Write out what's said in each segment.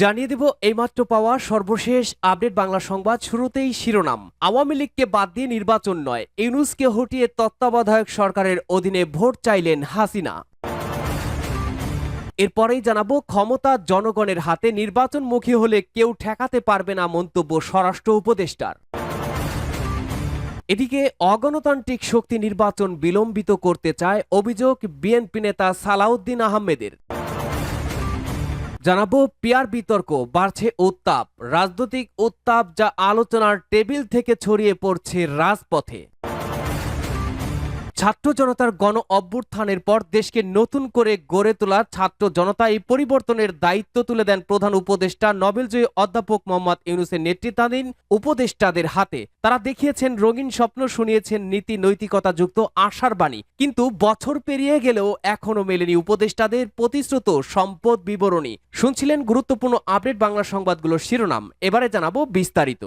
জানিয়ে দেব এইমাত্র পাওয়া সর্বশেষ আপডেট বাংলা সংবাদ শুরুতেই শিরোনাম। আওয়ামী লীগকে বাদ দিয়ে নির্বাচন নয়, ইউনুসকে হটিয়ে তত্ত্বাবধায়ক সরকারের অধীনে ভোট চাইলেন হাসিনা। এরপরেই জানাব, ক্ষমতা জনগণের হাতে নির্বাচনমুখী হলে কেউ ঠেকাতে পারবে না মন্তব্য স্বরাষ্ট্র উপদেষ্টার। এদিকে অগণতান্ত্রিক শক্তি নির্বাচন বিলম্বিত করতে চায় অভিযোগ বিএনপি নেতা সালাউদ্দিন আহমেদের। জানাব পিয়ার বিতর্ক বাড়ছে উত্তাপ। রাজনৈতিক উত্তাপ যা আলোচনার টেবিল থেকে ছড়িয়ে পড়ছে রাজপথে। ছাত্র জনতার গণ অভ্যুত্থানের পর দেশকে নতুন করে গড়ে তোলা ছাত্র জনতা এই পরিবর্তনের দায়িত্ব তুলে দেন প্রধান উপদেষ্টা, নোবেলজয়ী অধ্যাপক মোহাম্মদ ইউনুসের নেতৃত্বাধীন উপদেষ্টাদের হাতে। তারা দেখিয়েছেন, রঙিন স্বপ্ন শুনিয়েছেন, নীতি নৈতিকতা যুক্ত আশার বাণী। কিন্তু বছর পেরিয়ে গেলেও এখনও মেলেনি উপদেষ্টাদের প্রতিশ্রুত সম্পদ বিবরণী। শুনছিলেন গুরুত্বপূর্ণ আপডেট বাংলা সংবাদগুলোর শিরোনাম। এবারে জানাব বিস্তারিত।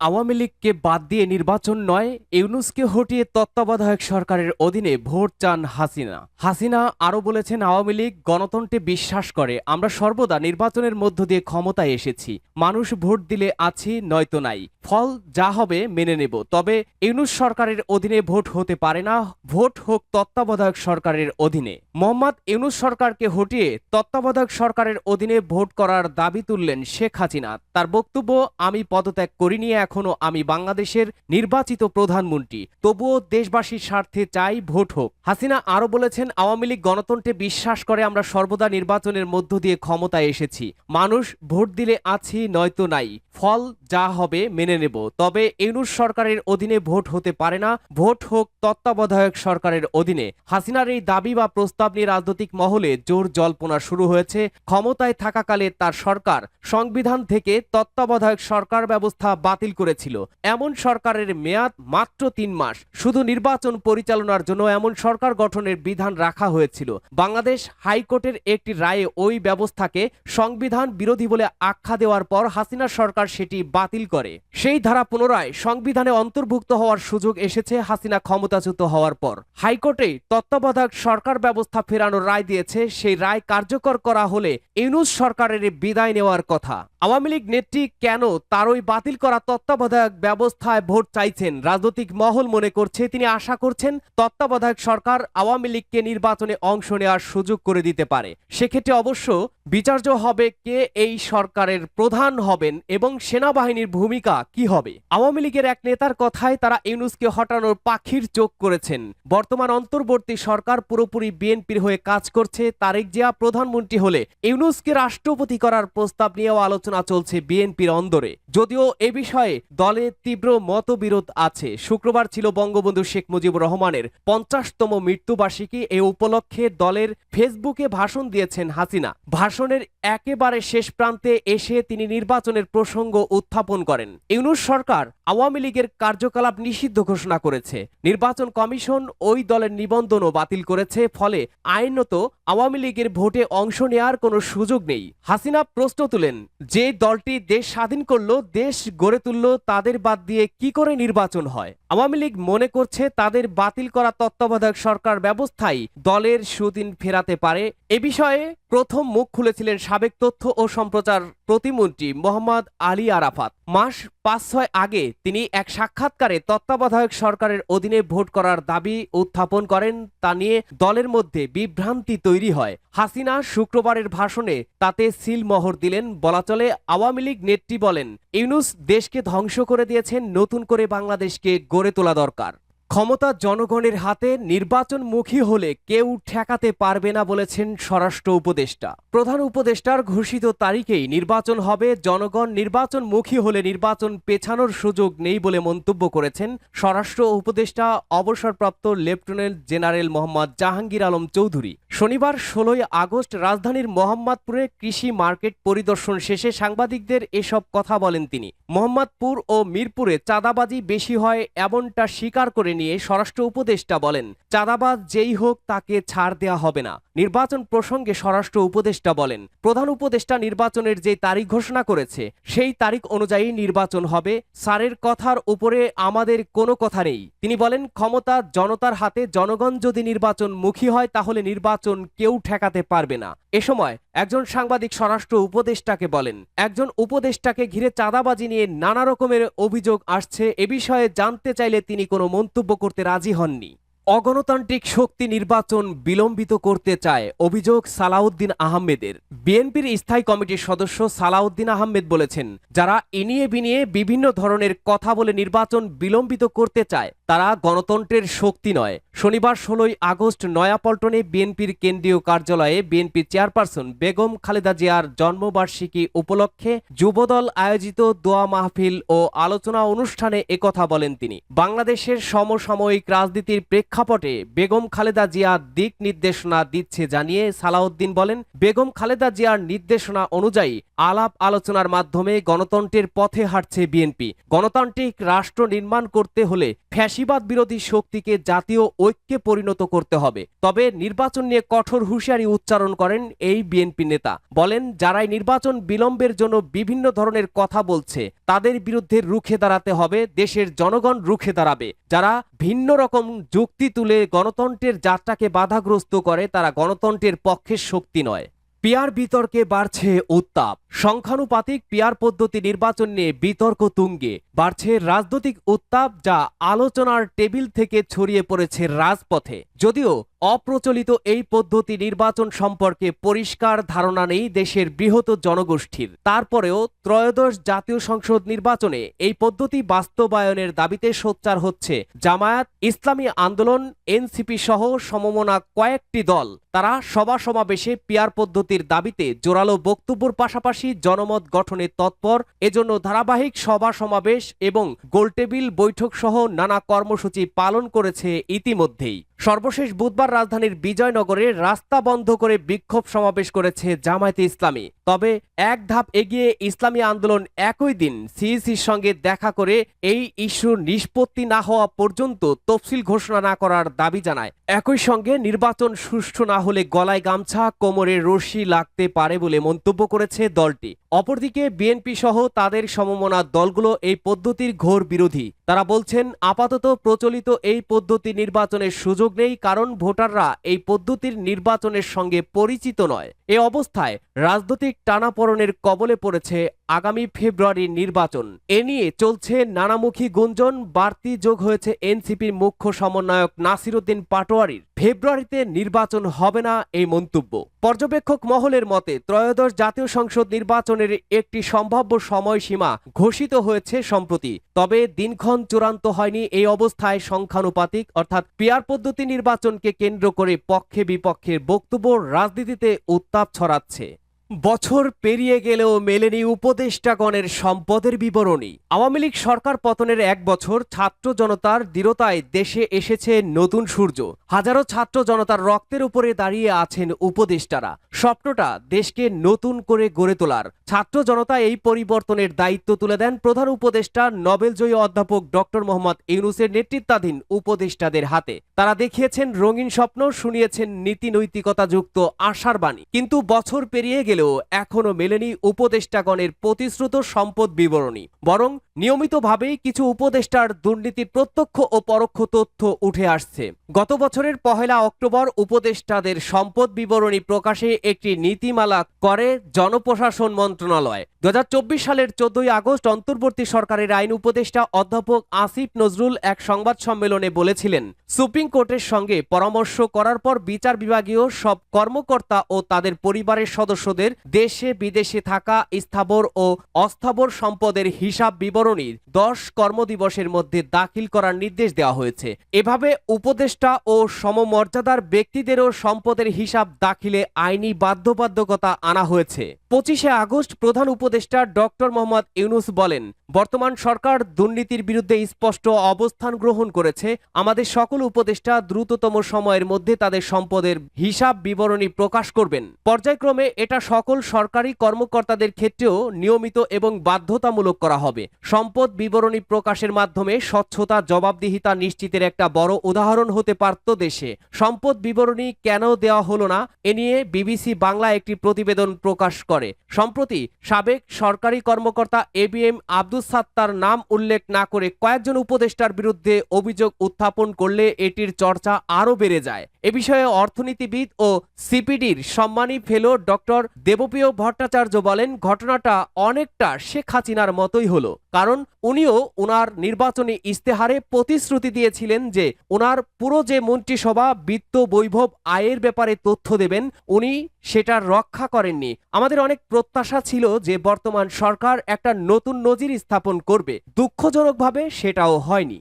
আওয়ামী লীগকে বাদ দিয়ে নির্বাচন নয়, ইউনুসকে হটিয়ে তত্ত্বাবধায়ক সরকারের অধীনে ভোট চান হাসিনা। হাসিনা আরও বলেছেন, আওয়ামী লীগ গণতন্ত্রে বিশ্বাস করে। আমরা সর্বদা নির্বাচনের মধ্য দিয়ে ক্ষমতায় এসেছি। মানুষ ভোট দিলে আছি, নয়তো নাই। ফল যা হবে মেনে নেব। তবে ইউনুস সরকারের অধীনে ভোট হতে পারে না। ভোট হোক তত্ত্বাবধায়ক সরকারের অধীনে। মোহাম্মদ ইউনুস সরকারকে হটিয়ে তত্ত্বাবধায়ক সরকারের অধীনে ভোট করার দাবি তুললেন শেখ হাসিনা। তার বক্তব্য, আমি পদত্যাগ করিনি, এখনও আমি বাংলাদেশের নির্বাচিত প্রধানমন্ত্রী। তবুও দেশবাসীর স্বার্থে চাই ভোট হোক। হাসিনা আরও বলেছেন, আওয়ামী লীগ গণতন্ত্রে বিশ্বাস করে আমরা সর্বদা নির্বাচনের মধ্য দিয়ে ক্ষমতায় এসেছি। মানুষ ভোট দিলে আছি, নয়তো নাই। ফল যা হবে মেনে নেব। তবে ইউনুস সরকারের অধীনে ভোট হতে পারে না। ভোট হোক তত্ত্বাবধায়ক সরকারের অধীনে। হাসিনার এই দাবি বা প্রস্তাব নিয়ে রাজনৈতিক মহলে জোর জল্পনা শুরু হয়েছে। ক্ষমতায় থাকাকালে তার সরকার সংবিধান থেকে তত্ত্বাবধায়ক সরকার ব্যবস্থা বাতিল করেছিল। এমন সরকারের মেয়াদ মাত্র তিন মাস। শুধু নির্বাচন পরিচালনার জন্য এমন সরকার গঠনের বিধান রাখা হয়েছিল। বাংলাদেশ হাইকোর্টের একটি রায়ে ওই ব্যবস্থাকে সংবিধান বিরোধী বলে আখ্যা দেওয়ার পর হাসিনা সরকার সেটি বাতিল করে। সেই ধারা পুনরায় সংবিধানে অন্তর্ভুক্ত হওয়ার সুযোগ এসেছে হাসিনা ক্ষমতাচ্যুত হওয়ার পর। হাইকোর্টে তত্ত্বাবধায়ক সরকার ব্যবস্থা ফেরানোর রায় দিয়েছে, সেই রায় কার্যকর করা হলে ইউনুস সরকারের বিদায় নেওয়ার কথা। আওয়ামী লীগ নেত্রী কেন তার ওই বাতিল করা তত্ত্বাবধায়ক ব্যবস্থায় ভোট চাইছেন? রাজনৈতিক মহল মনে করছে তিনি আশা করছেন তত্ত্বাবধায়ক সরকার আওয়ামী লীগকে নির্বাচনে অংশ নেওয়ার সুযোগ করে দিতে পারে। সেক্ষেত্রে অবশ্য বিচার্য হবে কে? এই সরকারের প্রধান হবেন এবং সেনাবাহিনীর ভূমিকা কি হবে? আওয়ামী লীগের এক নেতার কথায় তারা ইউনুসকে হটানোর পাখির চোখ করেছেন। বর্তমান অন্তর্বর্তী সরকার পুরোপুরি বিএনপির হয়ে কাজ করছে। তারেক জিয়া প্রধানমন্ত্রী হলে ইউনুসকে রাষ্ট্রপতি করার প্রস্তাব নিয়েও আলোচনা চলছে বিএনপির অন্দরে। যদিও এ বিষয়ে দলে তীব্র মতবিরোধ আছে। শুক্রবার ছিল বঙ্গবন্ধু শেখ মুজিবুর রহমানের পঞ্চাশতম মৃত্যুবার্ষিকী। এ উপলক্ষে দলের ফেসবুকে ভাষণ দিয়েছেন হাসিনা। ভাষণের একেবারে শেষ প্রান্তে এসে তিনি নির্বাচনের প্রসঙ্গ উত্থাপন করেন। ইউনুস সরকার আওয়ামী লীগের কার্যকলাপ নিষিদ্ধ ঘোষণা করেছে। নির্বাচন কমিশন ওই দলের নিবন্ধনও বাতিল করেছে, ফলে আইনত আওয়ামী লীগের ভোটে অংশ নেওয়ার কোনো সুযোগ নেই। হাসিনা প্রশ্ন তুলেন, যে দলটি দেশ স্বাধীন করল, দেশ গড়ে তুলল, তাদের বাদ দিয়ে কি করে নির্বাচন হয়? আওয়ামী লীগ মনে করছে তাদের বাতিল করা তত্ত্বাবধায়ক সরকার ব্যবস্থাই দলের সুদিন ফেরাতে পারে। এ বিষয়ে প্রথম মুখ খুলেছিলেন সাবেক তথ্য ও সম্প্রচার প্রতিমন্ত্রী মোহাম্মদ আলী আরাফাত। মাস পাঁচ ছয় আগে তিনি এক সাক্ষাৎকারে তত্ত্বাবধায়ক সরকারের অধীনে ভোট করার দাবি উত্থাপন করেন, তা নিয়ে দলের মধ্যে বিভ্রান্তি তৈরি হয়। হাসিনা শুক্রবারের ভাষণে তাতে সিলমোহর দিলেন, বলা চলে আওয়ামী লীগ নেত্রী বলেন, ইউনুস দেশকে ধ্বংস করে দিয়েছেন, নতুন করে বাংলাদেশকে গড়ে তোলা দরকার। ক্ষমতা জনগণের হাতে নির্বাচনমুখী হলে কেউ ঠেকাতে পারবে না বলেছেন স্বরাষ্ট্র উপদেষ্টা। প্রধান উপদেষ্টার ঘোষিত তারিখেই নির্বাচন হবে। জনগণ নির্বাচনমুখী হলে নির্বাচন পেছানোর সুযোগ নেই বলে মন্তব্য করেছেন স্বরাষ্ট্র উপদেষ্টা, অবসরপ্রাপ্ত লেফটেন্যান্ট জেনারেল মোহাম্মদ জাহাঙ্গীর আলম চৌধুরী। শনিবার ষোলোই আগস্ট রাজধানীর মোহাম্মদপুরে কৃষি মার্কেট পরিদর্শন শেষে সাংবাদিকদের এসব কথা বলেন তিনি। মোহাম্মদপুর ও মিরপুরে চাঁদাবাজি বেশি হয় এমনটা স্বীকার করে নিয়ে স্বরাষ্ট্র উপদেষ্টা বলেন চাঁদাবাদ যেই হোক, তাকে ছাড় দেয়া হবে না। নির্বাচন প্রসঙ্গে স্বরাষ্ট্র উপদেষ্টা বলেন, প্রধান উপদেষ্টা নির্বাচনের যে তারিখ ঘোষণা করেছে, সেই তারিখ অনুযায়ী নির্বাচন হবে। স্যারের কথার উপরে আমাদের কোনো কথা নেই। তিনি বলেন, ক্ষমতা জনতার হাতে, জনগণ যদি নির্বাচন মুখী হয়, তাহলে নির্বাচন কেউ ঠেকাতে পারবে না। এ সময় একজন সাংবাদিক স্বরাষ্ট্র উপদেষ্টাকে বলেন, একজন উপদেষ্টাকে ঘিরে চাঁদাবাজি নিয়ে নানা রকমের অভিযোগ আসছে। এ বিষয়ে জানতে চাইলে তিনি কোনো মন্তব্য করতে রাজি হননি। অগণতান্ত্রিক শক্তি নির্বাচন বিলম্বিত করতে চায় অভিযোগ সালাউদ্দিন আহমেদের। বিএনপির স্থায়ী কমিটির সদস্য সালাউদ্দিন আহমেদ বলেছেন, যারা ইনিয়ে বিনিয়ে বিভিন্ন ধরনের কথা বলে নির্বাচন বিলম্বিত করতে চায়, তারা গণতন্ত্রের শক্তি নয়। শনিবার ষোলোই আগস্ট নয়াপল্টনে বিএনপির কেন্দ্রীয় কার্যালয়ে বিএনপির চেয়ারপারসন বেগম খালেদা জিয়ার জন্মবার্ষিকী উপলক্ষে যুবদল আয়োজিত দোয়া মাহফিল ও আলোচনা অনুষ্ঠানে একথা বলেন তিনি। বাংলাদেশের সমসাময়িক রাজনীতির প্রেক্ষাপটে বেগম খালেদা জিয়া দিক নির্দেশনা দিচ্ছে জানিয়ে সালাউদ্দিন বলেন, বেগম খালেদা জিয়ার নির্দেশনা অনুযায়ী আলাপ আলোচনার মাধ্যমে গণতন্ত্রের পথে হাঁটছে বিএনপি। গণতান্ত্রিক রাষ্ট্র নির্মাণ করতে হলে ফ্যাসিবাদ বিরোধী শক্তিকে জাতীয় ঐক্যে পরিণত করতে হবে। তবে নির্বাচন নিয়ে কঠোর হুঁশিয়ারি উচ্চারণ করেন এই বিএনপি নেতা। বলেন, যারাই নির্বাচন বিলম্বের জন্য বিভিন্ন ধরনের কথা বলছে, তাদের বিরুদ্ধে রুখে দাঁড়াতে হবে, দেশের জনগণ রুখে দাঁড়াবে। যারা ভিন্ন রকম যুক্তি তুলে গণতন্ত্রের যাত্রাকে বাধাগ্রস্ত করে, তারা গণতন্ত্রের পক্ষের শক্তি নয়। পিয়ার বিতর্কে বাড়ছে উত্তাপ। সংখ্যানুপাতিক পিয়ার পদ্ধতি নির্বাচন নিয়ে বিতর্ক তুঙ্গে। বাড়ছে রাজনৈতিক উত্তাপ যা আলোচনার টেবিল থেকে ছড়িয়ে পড়েছে রাজপথে। যদিও অপ্রচলিত এই পদ্ধতি নির্বাচন সম্পর্কে পরিষ্কার ধারণা নেই দেশের বৃহৎ জনগোষ্ঠীর। তারপরেও ত্রয়োদশ জাতীয় সংসদ নির্বাচনে এই পদ্ধতি বাস্তবায়নের দাবিতে সোচ্চার হচ্ছে জামায়াত, ইসলামী আন্দোলন, এনসিপি সহ সমমনা কয়েকটি দল। তারা সভা সমাবেশে পিয়ার পদ্ধতির দাবিতে জোরালো বক্তব্যের পাশাপাশি জনমত গঠনে তৎপর, এজন্য ধারাবাহিক সভা সমাবেশ এবং গোলটেবিল বৈঠক সহ নানা কর্মসূচি পালন করেছে ইতিমধ্যেই। সর্বশেষ বুধবার রাজধানীর বিজয়নগরে রাস্তা বন্ধ করে বিক্ষোভ সমাবেশ করেছে জামায়াতে ইসলামী। তবে এক ধাপ এগিয়ে ইসলামী আন্দোলন একই দিন সিইসির সঙ্গে দেখা করে এই ইস্যুর নিষ্পত্তি না হওয়া পর্যন্ত তফসিল ঘোষণা না করার দাবি জানায়। একই সঙ্গে নির্বাচন সুষ্ঠু না হলে গলায় গামছা, কোমরে রশি লাগতে পারে বলে মন্তব্য করেছে দলটি। অপরদিকে বিএনপি সহ তাদের সমমনা দলগুলো এই পদ্ধতির ঘোর বিরোধী। তারা বলছেন, আপাতত প্রচলিত এই পদ্ধতি নির্বাচনের সুযোগ নেই কারণ ভোটাররা এই পদ্ধতির নির্বাচনের সঙ্গে পরিচিত নয়। এ অবস্থায় রাজনৈতিক টানাপড়নের কবলে পড়েছে আগামী ফেব্রুয়ারির নির্বাচন। এ নিয়ে চলছে নানামুখী গুঞ্জন, বাড়তি যোগ হয়েছে এনসিপির মুখ্য সমন্বয়ক নাসিরুদ্দিন পাটোয়ারির। ফেব্রুয়ারিতে নির্বাচন হবে না এই মন্তব্য। পর্যবেক্ষক মহলের মতে, ত্রয়োদশ জাতীয় সংসদ নির্বাচনের একটি সম্ভাব্য সময়সীমা ঘোষিত হয়েছে সম্প্রতি। তবে দিনক্ষণ চূড়ান্ত হয়নি এই অবস্থায় সংখ্যানুপাতিক, অর্থাৎ পিয়ার পদ্ধতি নির্বাচনকে কেন্দ্র করে পক্ষে বিপক্ষের বক্তব্য রাজনীতিতে উত্তাপ ছড়াচ্ছে। বছর পেরিয়ে গেলেও মেলেনি উপদেষ্টাগণের সম্পদের বিবরণী। আওয়ামী লীগ সরকার পতনের এক বছর ছাত্র জনতার দৃঢ়তায় দেশে এসেছে নতুন সূর্য। হাজারো ছাত্র জনতার রক্তের উপরে দাঁড়িয়ে আছেন উপদেষ্টারা। স্বপ্নটা দেশকে নতুন করে গড়ে তোলার। ছাত্র জনতা এই পরিবর্তনের দায়িত্ব তুলে দেন প্রধান উপদেষ্টা, নোবেলজয়ী অধ্যাপক ডক্টর মোহাম্মদ ইউনুসের নেতৃত্বাধীন উপদেষ্টাদের হাতে। তারা দেখিয়েছেন রঙিন স্বপ্ন, শুনিয়েছেন নীতি নৈতিকতা যুক্ত আশার বাণী। কিন্তু বছর পেরিয়ে গেলেও এখনও মেলেনি উপদেষ্টাগণের প্রতিশ্রুত সম্পদ বিবরণী বরং নিয়মিতভাবেই কিছু উপদেষ্টার দুর্নীতির প্রত্যক্ষ ও পরোক্ষ তথ্য উঠে আসছে। গত বছরের পহেলা অক্টোবর উপদেষ্টাদের সম্পদ বিবরণী প্রকাশে একটি নীতিমালা করে জনপ্রশাসন মন্ত্রণালয়। দু হাজার চব্বিশ সালের চোদ্দই আগস্ট অন্তর্বর্তী সরকারের আইন উপদেষ্টা অধ্যাপক আসিফ নজরুল এক সংবাদ সম্মেলনে বলেছিলেন, সুপ্রিম কোর্টের সঙ্গে পরামর্শ করার পর বিচার বিভাগীয় সব কর্মকর্তা ও তাদের পরিবারের সদস্যদের দেশে বিদেশে থাকা স্থাবর ও অস্থাবর সম্পদের হিসাব বিবরণী দশ কর্মদিবসের মধ্যে দাখিল করার নির্দেশ দেওয়া হয়েছে। এভাবে উপদেষ্টা ও সমমর্যাদার ব্যক্তিদেরও সম্পদের হিসাব দাখিলে আইনি বাধ্যবাধকতা আনা হয়েছে। পঁচিশে আগস্ট প্রধান উপদেষ্টা ডক্টর মোহাম্মদ ইউনুস বলেন, বর্তমান সরকার দুর্নীতির বিরুদ্ধে স্পষ্ট অবস্থান গ্রহণ করেছে। আমাদের সকল উপদেষ্টা দ্রুততম সময়ের মধ্যে তাদের সম্পদের হিসাব বিবরণী প্রকাশ করবেন। পর্যায়ক্রমে এটা সকল সরকারি কর্মকর্তাদের ক্ষেত্রেও নিয়মিত এবং বাধ্যতামূলক করা হবে। সম্পদ বিবরণী প্রকাশের মাধ্যমে স্বচ্ছতা, জবাবদিহিতা নিশ্চিতের একটা বড় উদাহরণ হতে পারত দেশে। সম্পদ বিবরণী কেন দেওয়া হলো না? এ নিয়ে বিবিসি বাংলা একটি প্রতিবেদন প্রকাশ করে। সম্প্রতি সাবেক সরকারি কর্মকর্তা A B M Abdus Sattar নাম উল্লেখ না করে কয়েকজন উপদেষ্টার বিরুদ্ধে অভিযোগ উত্থাপন করলে এটির চর্চা আরও বেড়ে যায়। এ বিষয়ে অর্থনীতিবিদ ও সিপিডির সম্মানী ফেলো ডক্টর দেবপ্রিয় ভট্টাচার্য বলেন, ঘটনাটা অনেকটা শেখ হাসিনার মতোই হলো। কারণ উনিও ওনার নির্বাচনী ইস্তেহারে প্রতিশ্রুতি দিয়েছিলেন যে ওনার পুরো যে মন্ত্রিসভা, বিত্ত বৈভব, আয়ের ব্যাপারে তথ্য দেবেন, উনি সেটা রক্ষা করেননি। আমাদের অনেক প্রত্যাশা ছিল যে বর্তমান সরকার একটা নতুন নজির স্থাপন করবে। দুঃখজনকভাবে সেটাও হয়নি।